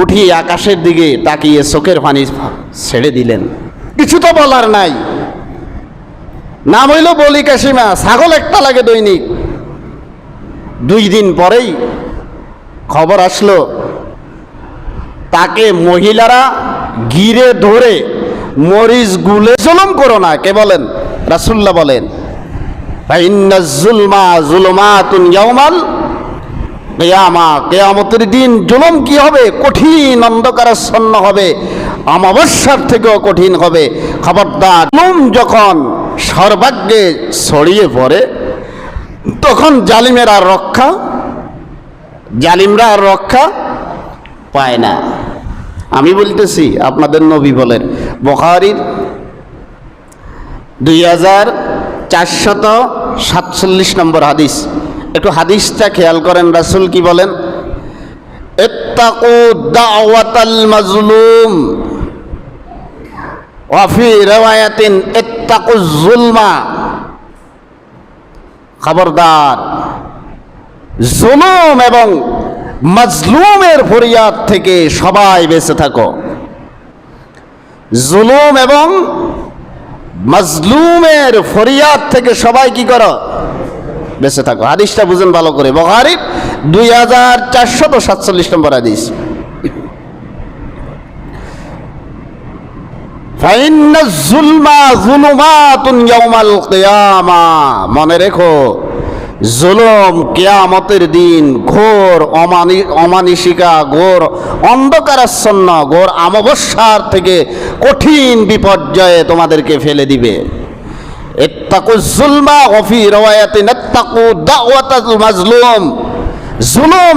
উঠি আকাশের দিকে তাকিয়ে চোখের পানি ছেড়ে দিলেন। কিছু তো বলার নাই। নাম হইল বলি কাশিমা, ছাগল একটা লাগে দৈনিক। দুই দিন পরেই খবর আসলো, তাকে মহিলারা গিরে ধরে মরিচ গুলে জুলুম করো না, কে বলেন? রাসুল্লাহ বলেন জুলমা জুলমাতুন ইয়াউমাল কেয়ামা, কেয়ামতের দিন জুলুম কি হবে? কঠিন অন্ধকারাচ্ছন্ন হবে। অমাবস্যার থেকেও কঠিন হবে। খবরদার, জুলুম যখন সর্বাগ্যে ছড়িয়ে পড়ে, তখন জালিমের আর রক্ষা, জালিমরা আর রক্ষা পায় না। আমি বলতেছি, আপনাদের নবী বলেন, বখারির দুই হাজার চারশত সাতচল্লিশ নম্বর হাদিস। একটু হাদিসটা খেয়াল করেন, রাসুল কি বলেন? ইত্তাকু জুলমা খবরদার। জুলুম এবং মাজলুমের ফরিয়াদ থেকে সবাই বেঁচে থাকো। জুলুম এবং মাজলুমের ফরিয়াদ থেকে সবাই কি করো? বেঁচে থাকো। হাদিসটা বুঝেন ভালো করে। বহারি দুই হাজার চারশত সাতচল্লিশ নম্বর হাদিস। মনে রেখো, জুলুম কেয়ামতের দিন ঘোর অমানি অমানিসিকা ঘোর অন্ধকারাচ্ছন্ন, ঘোর অমাবস্যার থেকে কঠিন বিপর্যয়ে তোমাদেরকে ফেলে দিবে। জুলমা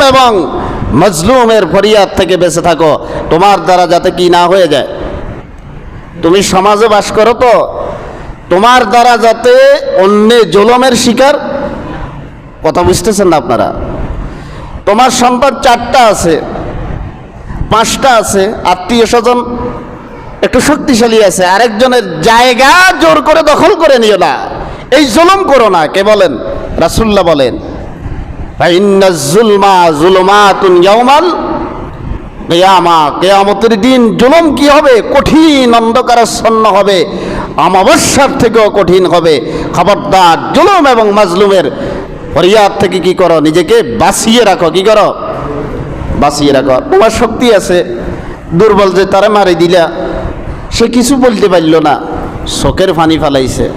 এবং মাজলুমের থেকে বেঁচে থাকো। তোমার দ্বারা যাতে কি না হয়ে যায়। তুমি সমাজে বাস করো তো। তোমার দ্বারা যাতে অন্য জুলমের শিকার। কথা বুঝতেছেন না আপনারা? তোমার সম্পদ চারটা আছে। পাঁচটা আছে। আত্মীয় স্বজন একটু শক্তিশালী আছে, আরেকজনের জায়গা জোর করে দখল করে নিও না। এই জুলুম করো না, কে বলেন? রাসুল্লাহ বলেন কেয়ামতের দিন জুলুম কি হবে? কঠিন অন্ধকারাচ্ছন্ন হবে, অমাবস্যার থেকেও কঠিন হবে। খবরদার জুলুম এবং মাজলুমের ফরিয়াদ থেকে কি করো? নিজেকে বাঁচিয়ে রাখো, কি করো? বাঁচিয়ে রাখো। তোমার শক্তি আছে। দুর্বল যে তারা মারি দিলা সে কিছু বলতে পারল না। চোখের ফানি ফালাইছে।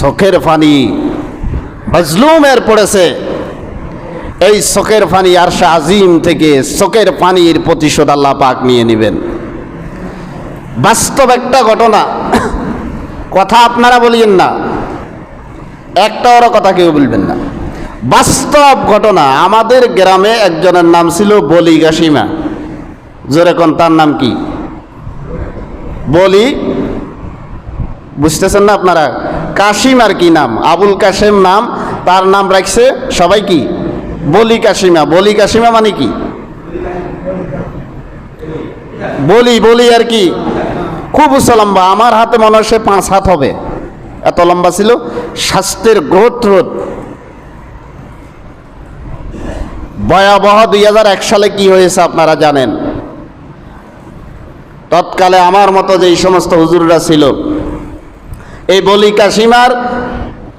চোখের ফানি মাজলুমের পড়েছে। এই চোখের ফানি আর আজিম থেকে চোখের পানির প্রতিশোধ আল্লাহ পাক নিয়ে নেবেন। বাস্তব একটা ঘটনা। কথা আপনারা বলিয়েন না। একটা ওরা কথা কেউ বলবেন না। বাস্তব ঘটনা, আমাদের গ্রামে একজনের নাম ছিল বলি গাসিমা। যেরকম তার নাম কি? বলি, বুঝতেছেন না আপনারা? কাশিম আর কি নাম? আবুল কাশেম নাম, তার নাম রাখছে সবাই কি? বলি কাশিমা। বলি কাশিমা মানে কি? বলি বলি আর কি? খুব উচ্চ লম্বা। আমার হাতে মনে হয় সে পাঁচ হাত হবে। এত লম্বা ছিল। স্বাস্থ্যের গ্রোথ রোধ। ভয়াবহ দুই হাজার এক সালে কি হয়েছে আপনারা জানেন? তৎকালে আমার মতো যে এই সমস্ত হুজুররা ছিল, এই বলি কাশিমার,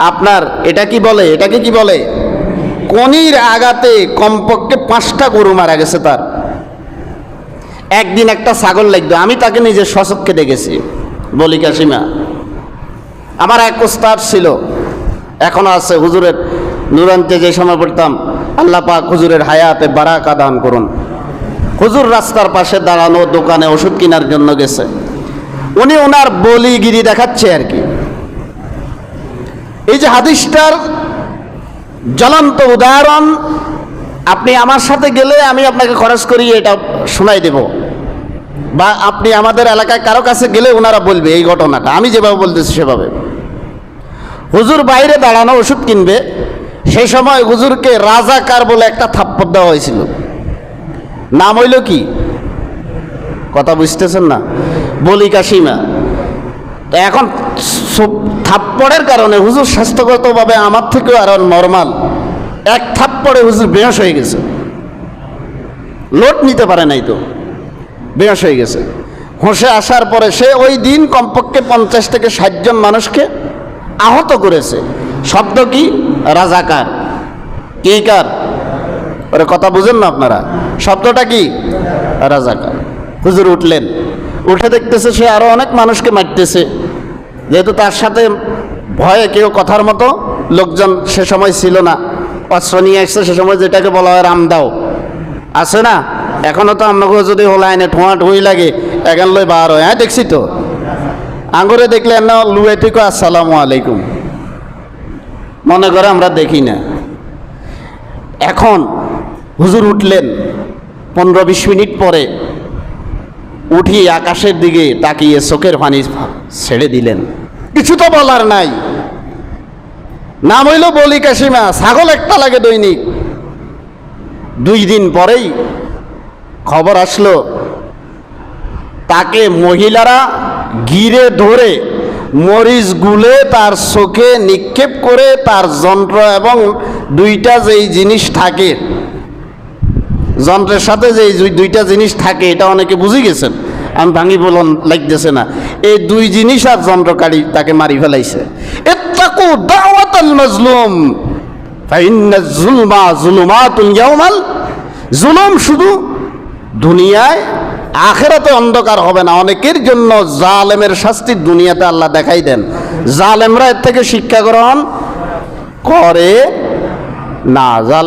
আপনার এটা কি বলে এটাকে কি বলে? কনির আগাতে কমপক্ষে পাঁচটা গরু মারা গেছে তার। একদিন একটা ছাগল লাগতো, আমি তাকে নিজে সচক্ষে দেখেছি বলি কাশিমা। আমার এক ওস্তাদ ছিল, এখনও আছে, হুজুরের নুরান্তে যে সময় পড়তাম, আল্লাহ পাক হুজুরের হায়াতে বারাকা দান করুন। হুজুর রাস্তার পাশে দাঁড়ানো, দোকানে ওষুধ কেনার জন্য গেছে। উনি ওনার বলিগিরি দেখাচ্ছে আর কি। এই যে হাদিসটার জ্বলন্ত উদাহরণ, আপনি আমার সাথে গেলে আমি আপনাকে খরচ করি এটা শোনাই দেব। বা আপনি আমাদের এলাকায় কারও কাছে গেলে ওনারা বলবে এই ঘটনাটা। আমি যেভাবে বলতেছি সেভাবে। হুজুর বাইরে দাঁড়ানো ওষুধ কিনবে সেই সময় হুজুরকে রাজাকার বলে একটা থাপ্পড় দেওয়া হয়েছিল। নাম হইল কি? কথা বুঝতেছেন না? বলি তো এখন থাপ্পড়ের কারণে হুজুর স্বাস্থ্যগতভাবে আমার থেকেও আরও নর্মাল। এক থাপ্পড়ে হুজুর বেহস হয়ে গেছে। লোড নিতে পারে নাই তো। বেহস হয়ে গেছে। হোসে আসার পরে সে ওই দিন কমপক্ষে পঞ্চাশ থেকে ষাট জন মানুষকে আহত করেছে। শব্দ কি? রাজাকার। কি কার? ওরে কথা বুঝেন না আপনারা। শব্দটা কি? রাজাকার। হুজুর উঠলেন। উঠে দেখতেছে সে আরও অনেক মানুষকে মারতেছে। যেহেতু তার সাথে ভয়ে কেউ কথার মতো লোকজন সে সময় ছিল না। অস্ত্র নিয়ে আসছে, সে সময় যেটাকে বলা হয় রামদাও। আছে না? এখনও তো আপনাকে যদি হোলাইনে ঠোঁয়া ঠুই লাগে এখান লই বার হয়। হ্যাঁ দেখছি তো। আঙ্গুরে দেখলে না লুয়ে থেকে আসসালামু আলাইকুম। মনে করে আমরা দেখি না। এখন হুজুর উঠলেন পনেরো বিশ মিনিট পরে। উঠি আকাশের দিকে তাকিয়ে চোখের পানি ছেড়ে দিলেন। কিছু তো বলার নাই। নাম হইল বলি কাশিমা ছাগল একটা লাগে দৈনিক। দুই দিন পরেই খবর আসলো, তাকে মহিলারা গিরে ধরে মরিচ গুলে তার চোখে নিক্ষেপ করে তার যন্ত্র এবং দুইটা যেই জিনিস থাকে যন্ত্রের সাথে যে দুই- দুইটা জিনিস থাকে, এটা অনেকে বুঝে গেছেন। আমি ভাঙি বলন লাগতেছে না। এই দুই জিনিস আর যন্ত্রকারী তাকে মারি ফেলাইছে। এত্তাকু দাওয়াতাল মাজলুম, ফাইন্না জুলমা জুলুম শুধু দুনিয়ায়, আখেরাতে অন্ধকার হবে না। অনেকের জন্য জালেমের শাস্তি দুনিয়াতে আল্লাহ দেখাই দেন। জালেমরা এর থেকে শিক্ষা গ্রহণ করে না। জাল